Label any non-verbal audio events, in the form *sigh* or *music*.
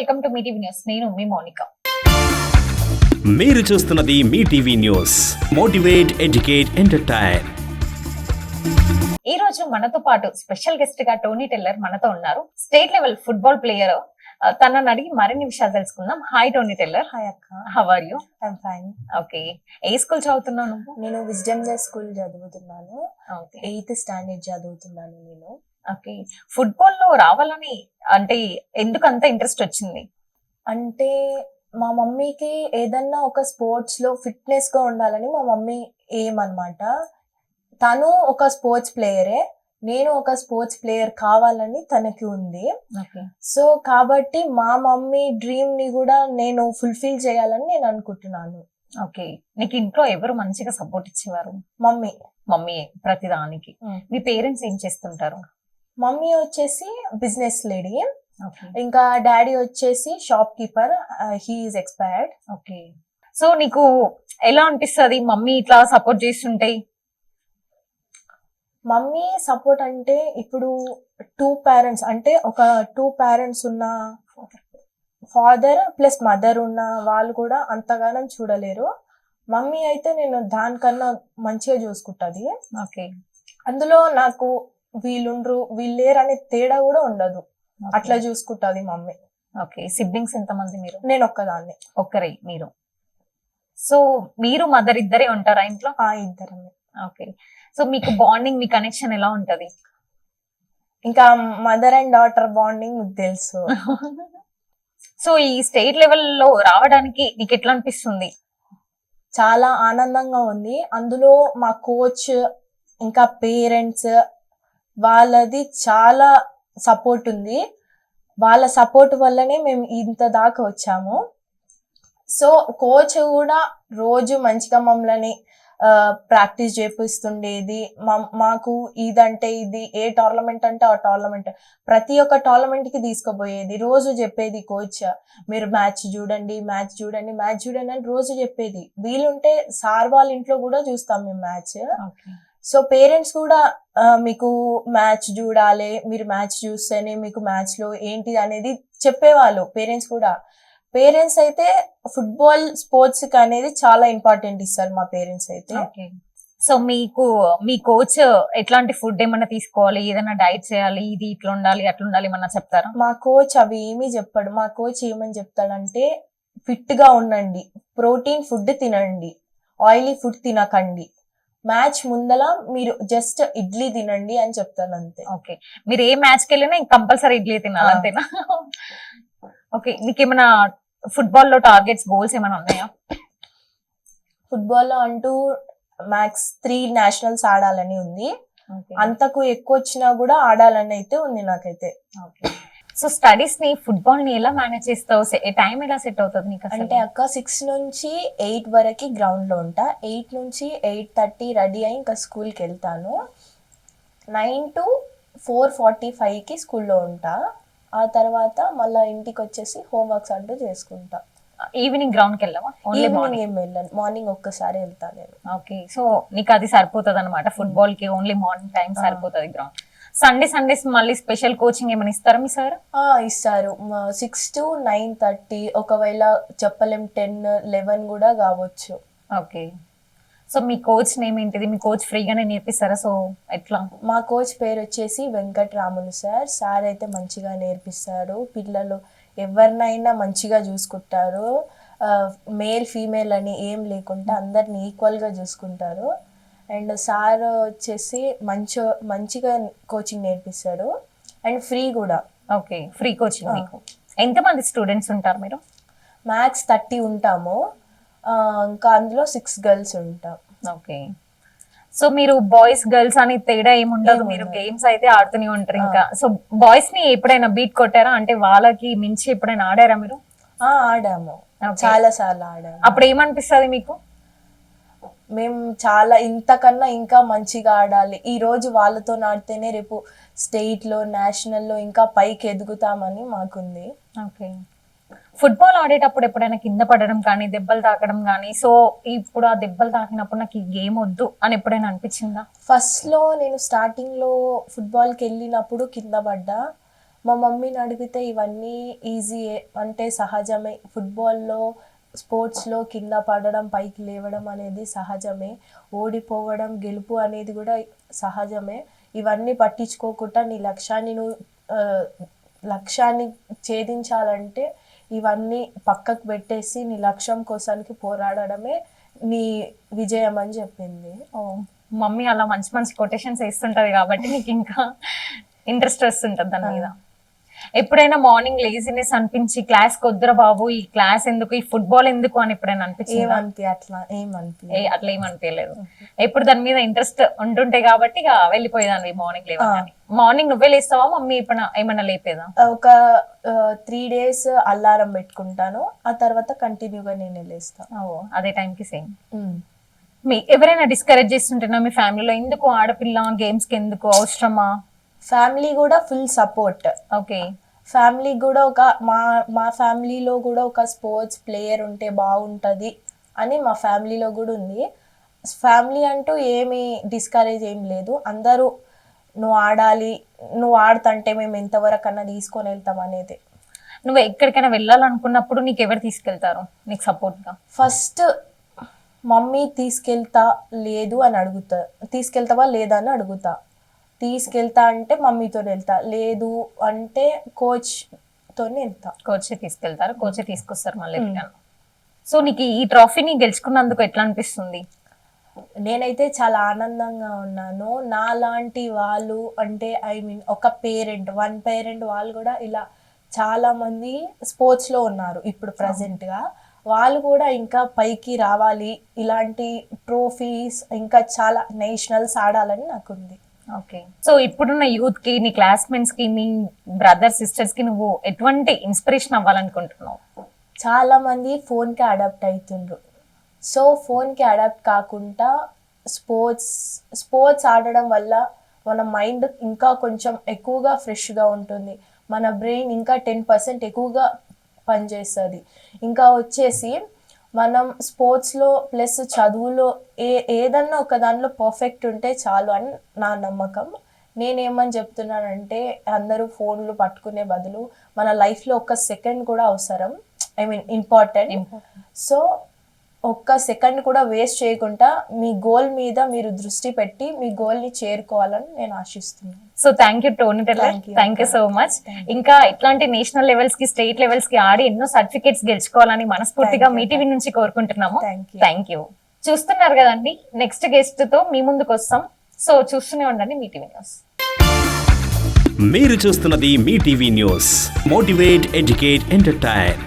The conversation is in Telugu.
Welcome to Mee TV news. నేను మీ మౌనిక. మీరు చూస్తున్నది Mee TV news. Motivate educate entertain. ఈ రోజు మనతో పాటు స్పెషల్ గెస్ట్గా టోనీ టెల్లర్ మనతో ఉన్నారు. State level football player. తనని అడిగి మరిన్ని విషయాలు తెలుసుకుందాం. Hi Tony Teller. హాయ్ అక్క. How are you I'm fine okay A school చదువుతున్నావు నువ్వు? నేను విజ్డమ్ స్కూల్ చదువుతున్నాను. ఓకే ఎయిత్ స్టాండర్డ్ చదువుతున్నాను నేను. ఓకే. ఫుట్బాల్లో రావాలని అంటే ఎందుకు అంత ఇంట్రెస్ట్ వచ్చింది? అంటే మా మమ్మీకి ఏదన్నా ఒక స్పోర్ట్స్లో ఫిట్నెస్గా ఉండాలని మా మమ్మీ ఏమన్నమాట తను ఒక స్పోర్ట్స్ ప్లేయరే నేను ఒక స్పోర్ట్స్ ప్లేయర్ కావాలని తనకి ఉంది. ఓకే. సో కాబట్టి మా మమ్మీ డ్రీమ్ని కూడా నేను ఫుల్ఫిల్ చేయాలని నేను అనుకుంటున్నాను. ఓకే. నీకు ఇంట్లో ఎవరు మంచిగా సపోర్ట్ ఇచ్చేవారు? మమ్మీ. మమ్మీ ప్రతిదానికి. మీ పేరెంట్స్ ఏం చేస్తుంటారు? మమ్మీ వచ్చేసి బిజినెస్ లేడీ ఇంకా డాడీ వచ్చేసి shopkeeper he's expired okay. So నీకు ఎలా అనిపిస్తుంది మమ్మీ ఇట్లా సపోర్ట్ చేస్తుంటాయి మమ్మీ సపోర్ట్ అంటే ఇప్పుడు టూ పేరెంట్స్ అంటే ఒక టూ పేరెంట్స్ ఉన్న ఫాదర్ ప్లస్ మదర్ ఉన్న వాళ్ళు కూడా అంతగానం చూడలేరు. మమ్మీ అయితే నేను దానికన్నా మంచిగా చూసుకుంటుంది. ఓకే. అందులో నాకు వీళ్ళుండ్రు వీళ్ళు లేరు అనే తేడా కూడా ఉండదు. అట్లా చూసుకుంటుంది మమ్మీ. ఓకే. సిబ్లింగ్స్ ఎంత మంది మీరు? నేను ఒక్కదాన్ని ఒక్కరే మీరు. సో మీరు మదర్ ఇద్దరే ఉంటారా ఇంట్లో? ఆ ఇద్దరమే. ఓకే. సో మీకు బాండింగ్ మీ కనెక్షన్ ఎలా ఉంటది? ఇంకా మదర్ అండ్ డాటర్ బాండింగ్ మీకు తెలుసు. *laughs* సో ఈ స్టేట్ లెవెల్లో రావడానికి నీకు ఎట్లా అనిపిస్తుంది? చాలా ఆనందంగా ఉంది. అందులో మా కోచ్ ఇంకా పేరెంట్స్ వాళ్ళది చాలా సపోర్ట్ ఉంది. వాళ్ళ సపోర్ట్ వల్లనే మేము ఇంత దాకా వచ్చాము. సో కోచ్ కూడా రోజు మంచిగా మమ్మల్ని ప్రాక్టీస్ చేపిస్తుండేది. మాకు ఇదంటే ఇది ఏ టోర్నమెంట్ అంటే ఆ టోర్నమెంట్ ప్రతి ఒక్క టోర్నమెంట్కి తీసుకుపోయేది. రోజు చెప్పేది కోచ్ మీరు మ్యాచ్ చూడండి మ్యాచ్ చూడండి మ్యాచ్ చూడండి అని రోజు చెప్పేది. వీలుంటే సార్ వాళ్ళ ఇంట్లో కూడా చూస్తాం మేము మ్యాచ్ సో పేరెంట్స్ కూడా మీకు మ్యాచ్ చూడాలి మీరు మ్యాచ్ చూస్తేనే మీకు మ్యాచ్లో ఏంటి అనేది చెప్పేవాళ్ళు పేరెంట్స్ కూడా. పేరెంట్స్ అయితే ఫుట్బాల్ స్పోర్ట్స్కి అనేది చాలా ఇంపార్టెంట్ ఇస్తారు మా పేరెంట్స్ అయితే. సో మీకు మీ కోచ్ ఎట్లాంటి ఫుడ్ ఏమన్నా తీసుకోవాలి ఏదైనా డైట్ చేయాలి ఇది ఇట్లా ఉండాలి అట్లా ఉండాలి ఏమన్నా చెప్తారా? మా కోచ్ అవి ఏమీ చెప్పాడు. మా కోచ్ ఏమని చెప్తాడంటే ఫిట్గా ఉండండి. ప్రోటీన్ ఫుడ్ తినండి. ఆయిలీ ఫుడ్ తినకండి. మ్యాచ్ ముందల మీరు జస్ట్ ఇడ్లీ తినండి అని చెప్తాను అంతే. ఓకే. మీరు ఏ మ్యాచ్కి వెళ్ళినా కంపల్సరీ ఇడ్లీ తినాలి. అంతేనా? ఓకే. నీకేమైనా ఫుట్బాల్లో టార్గెట్స్ గోల్స్ ఏమైనా ఉన్నాయా? ఫుట్బాల్లో అంటూ మ్యాక్స్ త్రీ నేషనల్స్ ఆడాలని ఉంది. అంతకు ఎక్కువ వచ్చినా కూడా ఆడాలని అయితే ఉంది నాకైతే. సో స్టడీస్ని ఫుట్బాల్ని ఎలా మేనేజ్ చేస్తావు? టైం ఎలా సెట్ అవుతుంది నీకు? అంటే అక్క సిక్స్ నుంచి ఎయిట్ వరకు గ్రౌండ్లో ఉంటా. ఎయిట్ నుంచి ఎయిట్ థర్టీ రెడీ అయి ఇంకా స్కూల్కి వెళ్తాను. నైన్ టు ఫోర్ ఫార్టీ ఫైవ్కి స్కూల్లో ఉంటా. ఆ తర్వాత మళ్ళీ ఇంటికి వచ్చేసి హోంవర్క్స్ అంటూ చేసుకుంటా. ఈవినింగ్ గ్రౌండ్కి వెళ్ళావా? ఓన్లీ ఈవినింగ్ మార్నింగ్ ఏం వెళ్ళాను. మార్నింగ్ ఒక్కసారి వెళ్తా నేను. ఓకే సో నీకు అది సరిపోతుంది అనమాట ఫుట్బాల్కి ఓన్లీ మార్నింగ్ టైం సరిపోతుంది గ్రౌండ్ సండే సండేస్ మళ్ళీ స్పెషల్ కోచింగ్ ఏమైనా ఇస్తారా మీ సార్? ఇస్తారు. సిక్స్ టు నైన్ థర్టీ ఒకవేళ చెప్పలేం టెన్ లెవెన్ కూడా కావచ్చు. ఓకే సో మీ కోచ్ నేమ్ ఏంటిది? మీ కోచ్ ఫ్రీగానే నేర్పిస్తారా? సో ఎట్లా? మా కోచ్ పేరు వచ్చేసి వెంకట్రాములు సార్. సార్ అయితే మంచిగా నేర్పిస్తారు పిల్లలు ఎవరినైనా మంచిగా చూసుకుంటారు. మేల్ ఫీమేల్ అని ఏం లేకుండా అందరిని ఈక్వల్గా చూసుకుంటారు. అండ్ సార్ వచ్చేసి మంచి మంచిగా కోచింగ్ నేర్పిస్తాడు. అండ్ ఫ్రీ కూడా. ఓకే ఫ్రీ కోచింగ్ మీకు. ఎంత మంది స్టూడెంట్స్ ఉంటారు మీరు? మ్యాథ్స్ థర్టీ ఉంటాము. ఇంకా అందులో సిక్స్ గర్ల్స్ ఉంటాం. ఓకే. సో మీరు బాయ్స్ గర్ల్స్ అని తేడా ఏముండదు మీరు. గేమ్స్ అయితే ఆడుతూనే ఉంటారు ఇంకా. సో బాయ్స్ని ఎప్పుడైనా బీట్ కొట్టారా? అంటే వాళ్ళకి మించి ఎప్పుడైనా ఆడారా మీరు? ఆ, ఆడాము. చాలా సార్లు ఆడాము. అప్పుడు ఏమనిపిస్తుంది మీకు? మేము చాలా ఇంతకన్నా ఇంకా మంచిగా ఆడాలి. ఈ రోజు వాళ్ళతో ఆడితేనే రేపు స్టేట్లో నేషనల్లో ఇంకా పైకి ఎదుగుతామని మాకుంది. ఓకే. ఫుట్బాల్ ఆడేటప్పుడు ఎప్పుడైనా కింద పడడం కానీ దెబ్బలు తాకడం కానీ సో ఇప్పుడు ఆ దెబ్బలు తాకినప్పుడు నాకు ఈ గేమ్ వద్దు అని ఎప్పుడైనా అనిపించిందా? ఫస్ట్లో నేను స్టార్టింగ్లో ఫుట్బాల్కి వెళ్ళినప్పుడు కింద పడ్డా. మా మమ్మీని అడిగితే ఇవన్నీ ఈజీయే అంటే సహజమే. ఫుట్బాల్లో స్పోర్ట్స్లో కింద పడడం పైకి లేవడం అనేది సహజమే. ఓడిపోవడం గెలుపు అనేది కూడా సహజమే. ఇవన్నీ పట్టించుకోకుండా నీ లక్ష్యాన్ని నువ్వు లక్ష్యాన్ని ఛేదించాలంటే ఇవన్నీ పక్కకు పెట్టేసి నీ లక్ష్యం కోసానికి పోరాడడమే నీ విజయం అని చెప్పింది. మమ్మీ అలా మంచి మంచి కొటేషన్స్ వేస్తుంటది కాబట్టి నీకు ఇంకా ఇంట్రెస్ట్ వస్తుంటది దాని మీద. ఎప్పుడైనా మార్నింగ్ లేజినెస్ అనిపించి క్లాస్ కొద్దురా బాబు ఈ క్లాస్ ఎందుకు ఈ ఫుట్బాల్ ఎందుకు అని ఎప్పుడైనా అనిపించింది? ఏమనిపి అట్లా ఏమనిపి అట్లా ఏమనిపించలేదు ఎప్పుడు దాని మీద ఇంట్రెస్ట్ ఉంటుంటే కాబట్టి ఇక వెళ్ళిపోయేదాన్ని మార్నింగ్ లేవగానే. మార్నింగ్ నువ్వే లేస్తావా మమ్మీ ఇప్పుడు ఏమన్నా లేపేదా? ఒక త్రీ డేస్ అల్లారం పెట్టుకుంటాను ఆ తర్వాత కంటిన్యూగా నేను లేస్తా. ఓ అదే టైంకి సేమ్ మీ ఎవరైనా డిస్కరేజ్ చేస్తుంటేనా మీ ఫ్యామిలీలో ఎందుకు ఆడపిల్ల గేమ్స్కి ఎందుకు అవసరమా? ఫ్యామిలీ కూడా ఫుల్ సపోర్ట్ ఓకే ఫ్యామిలీ కూడా ఒక మా మా ఫ్యామిలీలో కూడా ఒక స్పోర్ట్స్ ప్లేయర్ ఉంటే బాగుంటుంది అని మా ఫ్యామిలీలో కూడా ఉంది. ఫ్యామిలీ అంటూ ఏమి డిస్కరేజ్ ఏం లేదు. అందరూ నువ్వు ఆడాలి నువ్వు ఆడుతుంటే మేము ఎంతవరకు అన్నా తీసుకొని వెళ్తాం అనేది. నువ్వు ఎక్కడికైనా వెళ్ళాలనుకున్నప్పుడు నీకు ఎవరు తీసుకెళ్తారు? నీకు సపోర్ట్గా? ఫస్ట్ మమ్మీ తీసుకెళ్తా లేదు అని అడుగుతా తీసుకెళ్తావా లేదా అని అడుగుతా. తీసుకెళ్తా అంటే మమ్మీతో వెళ్తా. లేదు అంటే కోచ్తో వెళ్తా. కోచ్ తీసుకెళ్తారు? కోచ్ తీసుకొస్తారు మళ్ళీ రిటర్న్ సో నీకు ఈ ట్రాఫీని గెలుచుకున్నందుకు ఎట్లా అనిపిస్తుంది? నేనైతే చాలా ఆనందంగా ఉన్నాను. నా లాంటి వాళ్ళు అంటే ఐ మీన్ ఒక పేరెంట్ వన్ పేరెంట్ వాళ్ళు కూడా ఇలా చాలా మంది స్పోర్ట్స్లో ఉన్నారు ఇప్పుడు ప్రజెంట్గా. వాళ్ళు కూడా ఇంకా పైకి రావాలి. ఇలాంటి ట్రోఫీస్ ఇంకా చాలా నేషనల్స్ ఆడాలని నాకుంది. సో ఇప్పుడున్న యూత్కి నీ క్లాస్మేట్స్కి నీ బ్రదర్ సిస్టర్స్కి నువ్వు ఎటువంటి ఇన్స్పిరేషన్ అవ్వాలనుకుంటున్నావు? చాలా మంది ఫోన్కి అడాప్ట్ అవుతుండ్రు సో ఫోన్కి అడాప్ట్ కాకుండా స్పోర్ట్స్ స్పోర్ట్స్ ఆడడం వల్ల మన మైండ్ ఇంకా కొంచెం ఎక్కువగా ఫ్రెష్గా ఉంటుంది. మన బ్రెయిన్ ఇంకా టెన్ పర్సెంట్ ఎక్కువగా పనిచేస్తుంది. ఇంకా వచ్చేసి మనం స్పోర్ట్స్లో ప్లస్ చదువులో ఏ ఏదన్నా ఒక దానిలో పర్ఫెక్ట్ ఉంటే చాలు అని నా నమ్మకం. నేనేమని చెప్తున్నానంటే అందరూ ఫోన్లు పట్టుకునే బదులు మన లైఫ్లో ఒక సెకండ్ కూడా అవసరం. ఐ మీన్ ఇంపార్టెంట్ సో ఒక్క సెకండ్ కూడా వేస్ట్ చేయకుండా మీ గోల్ మీద మీరు దృష్టి పెట్టి మీ గోల్ని చేరుకోవాలని నేను ఆశిస్తున్నాను. So thank you Tony Teller Thank you. Thank you so much ఇంకా ఇట్లాంటి నేషనల్ లెవెల్స్కి స్టేట్ లెవెల్స్కి ఆడి ఎన్నో సర్టిఫికేట్స్ గెలుచుకోవాలని మనస్ఫూర్తిగా. మీ టీవీ నుంచి కోరుకుంటున్నాము. థ్యాంక్ యూ చూస్తున్నారు కదండి నెక్స్ట్ గెస్ట్తో మీ ముందుకు వస్తాం. సో చూస్తూనే ఉండండి మీ టీవీ న్యూస్. మీరు చూస్తున్నది Mee TV news. Motivate educate entertain